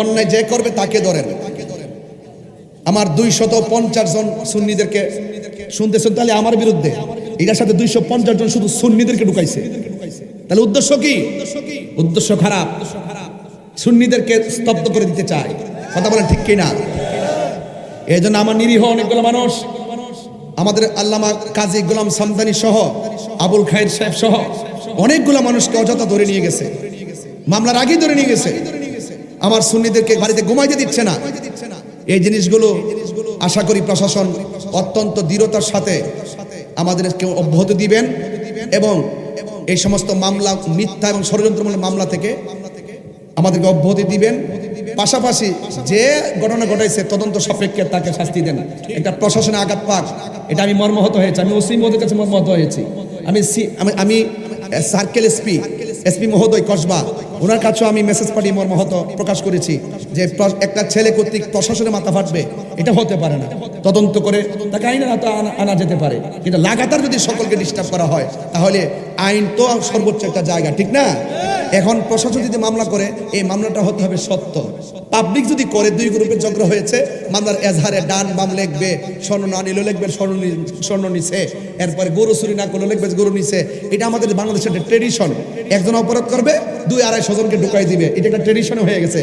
অন্যায় যে করবে তাকে ধরেন। আমার দুইশত পঞ্চাশ জন সুন্নিদেরকে শুনতেছেন, তাহলে আমার বিরুদ্ধে এটার সাথে দুইশো পঞ্চাশ জন শুধু সুন্নিদেরকে ঢুকাইছে। তাহলে উদ্দেশ্য কি? উদ্দেশ্য খারাপ। সুন্নিদেরকে স্তব্ধ করে দিতে চায়। কথা বলেন ঠিক কিনা? এই জন্য আমার নিরীহ অনেকগুলো মানুষ, আমাদের আল্লামা কাজী গোলাম সামদানি সহ, আবুল খায়ের সাহেব সহ অনেকগুলো মানুষকে অযথা ধরে নিয়ে গেছে। মামলার আগেই ধরে নিয়ে গেছে। আমার সুন্নিদেরকে বাড়িতে ঘুমাইতে দিচ্ছে না। এই জিনিসগুলো আশা করি প্রশাসন অত্যন্ত দৃঢ়তার সাথে আমাদেরকে অব্যাহতি দিবেন এবং এই সমস্ত মামলা, মিথ্যা এবং ষড়যন্ত্রমূলক মামলা থেকে আমাদেরকে অব্যাহতি দিবেন। পাশাপাশি যে ঘটনা ঘটাইছে, তদন্ত সাপেক্ষে তাকে শাস্তি দেন। এটা প্রশাসনে আঘাত পাক। এটা আমি মর্মাহত হয়েছি। আমি ওসি মহোদয়ের কাছে মর্মহত হয়েছি। আমি আমি সার্কেল এসপি এসপি মহোদয় কসবা ওনার কাছেও আমি মেসেজ পাঠিয়ে মর্মাহত প্রকাশ করেছি যে একটা ছেলে কর্তৃক প্রশাসনের মাথা ফাটবে। এটা হতে পারে না। তদন্ত করে তাকে আইনের হাতে আনা- যেতে পারে। কিন্তু লাগাতার যদি সকলকে ডিস্টার্ব করা হয়, তাহলে আইন তো সর্বোচ্চ একটা জায়গা, ঠিক না? এখন প্রশাসন যদি মামলা করে, এই মামলাটা হতে হবে সত্য। পাবলিক যদি করে, দুই গ্রুপের ঝগড়া হয়েছে, মামলার এজাহারে ডান বাম লিখবে, স্বর্ণ না নিলেও লিখবে, স্বর্ণ স্বর্ণ নিছে। এরপরে গরু চুরি না করলেও লিখবে, গরু নিছে। এটা আমাদের বাংলাদেশের ট্রেডিশন একজন অপরাধ করবে, দুই আড়াই জনকে ঢুকাই দিবে। এটা একটা ট্রেডিশন হয়ে গেছে।